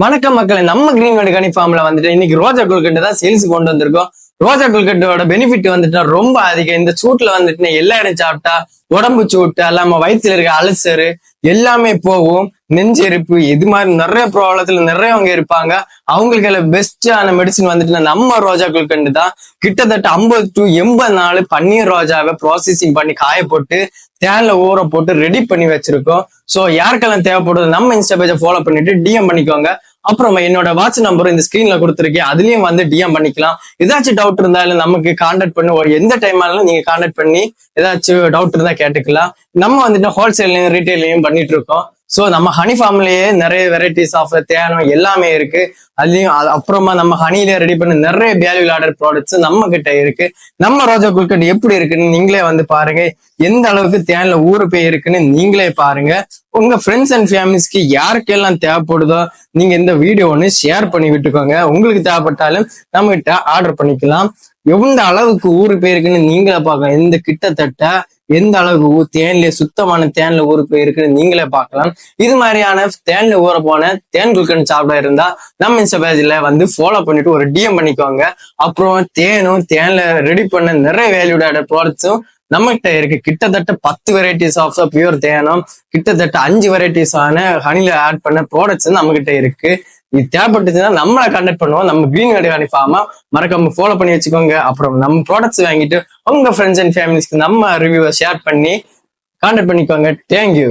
வணக்கம் மக்களை நம்ம கிரீன் வேர்டு கனி வந்துட்டு இன்னைக்கு ரோஜா குல்கட்டு தான் சேல்ஸ் கொண்டு வந்திருக்கோம். ரோஜா குல்கட்டோட பெனிஃபிட் வந்துட்டுனா ரொம்ப அதிகம். இந்த சூட்ல வந்துட்டு எல்லா இடம் சாப்பிட்டா உடம்பு சூட்டு அல்லாம வயிற்றுல இருக்க அலசரு எல்லாமே போகும். நெஞ்செருப்பு இது மாதிரி நிறைய ப்ராப்ளத்துல நிறையவங்க இருப்பாங்க. அவங்களுக்கு எல்லாம் பெஸ்டான மெடிசின் வந்துட்டு நம்ம ரோஜா குல்கண்டு தான். கிட்டத்தட்ட ஐம்பது டு எண்பது நாள் பன்னீர் ரோஜாவை ப்ராசஸிங் பண்ணி காய போட்டு தேன்ல ஊற போட்டு ரெடி பண்ணி வச்சிருக்கோம். ஸோ யாருக்கெல்லாம் தேவைப்படுது நம்ம இன்ஸ்டா பேஜை ஃபாலோ பண்ணிட்டு டிஎம் பண்ணிக்கோங்க. அப்புறம் என்னோட வாட்ச் நம்பர் இந்த ஸ்கிரீன்ல கொடுத்துருக்கேன். அதுலயும் வந்து டிஎம் பண்ணிக்கலாம். ஏதாச்சும் டவுட் இருந்தாலும் நமக்கு கான்டாக்ட் பண்ணி. ஒரு எந்த டைம் ஆனாலும் நீங்க கான்டாக்ட் பண்ணி ஏதாச்சும் டவுட் இருந்தா கேட்டுக்கலாம். நம்ம வந்துட்டு ஹோல்சேல்லையும் ரீட்டைல்லையும் பண்ணிட்டு இருக்கோம். ஸோ நம்ம ஹனி ஃபார்ம்லயே நிறைய வெரைட்டிஸ் ஆஃப் தேனம் எல்லாமே இருக்கு. அதுலயும் அது அப்புறமா நம்ம ஹனில ரெடி பண்ண நிறைய வேல்யூ ஆர்டர் ப்ராடக்ட்ஸ் நம்ம கிட்ட இருக்கு. நம்ம ரோஜா குல்கட் எப்படி இருக்குன்னு நீங்களே வந்து பாருங்க. எந்த அளவுக்கு தேன்ல ஊறு போய் இருக்குன்னு நீங்களே பாருங்க. உங்க ஃப்ரெண்ட்ஸ் அண்ட் ஃபேமிலிஸ்க்கு யாருக்கெல்லாம் தேவைப்படுதோ நீங்க இந்த வீடியோ ஒன்று ஷேர் பண்ணி விட்டுக்கோங்க. உங்களுக்கு தேவைப்பட்டாலும் நம்ம கிட்ட ஆர்டர் பண்ணிக்கலாம். எந்த அளவுக்கு ஊறு போயிருக்குன்னு நீங்களே பார்க்கலாம். இந்த கிட்டத்தட்ட எந்த அளவுக்கு தேன்ல சுத்தமான தேன்ல ஊருக்கு போயிருக்குன்னு நீங்களே பார்க்கலாம். இது மாதிரியான தேன்ல ஊற போன தேன் குல்கன் சாப்பிட இருந்தா நம்ம இன்ஸ்டா பேஜ்ல வந்து ஃபாலோ பண்ணிட்டு ஒரு டிஎம் பண்ணிக்கோங்க. அப்புறம் தேனும் தேன்ல ரெடி பண்ண நிறைய வேல்யூட ப்ராடக்ட்ஸும் நம்மகிட்ட இருக்கு. கிட்டத்தட்ட பத்து வெரைட்டிஸ் ஆஃப் பியூர் தேனம் கிட்டத்தட்ட அஞ்சு வெரைட்டிஸ் ஆன ஹனில ஆட் பண்ண ப்ராடக்ட்ஸ் நம்ம கிட்ட இருக்கு. இது தேவைப்பட்டுச்சுன்னா நம்மளை கண்டக்ட் பண்ணுவோம். நம்ம கிரீன் கடை அனுப்பாம மறக்காம ஃபாலோ பண்ணி வச்சுக்கோங்க. அப்புறம் நம்ம ப்ராடக்ட்ஸ் வாங்கிட்டு உங்க ஃப்ரெண்ட்ஸ் அண்ட் ஃபேமிலிஸ்க்கு நம்ம ரிவ்யூவை ஷேர் பண்ணி கான்டாக்ட் பண்ணிக்கோங்க. Thank you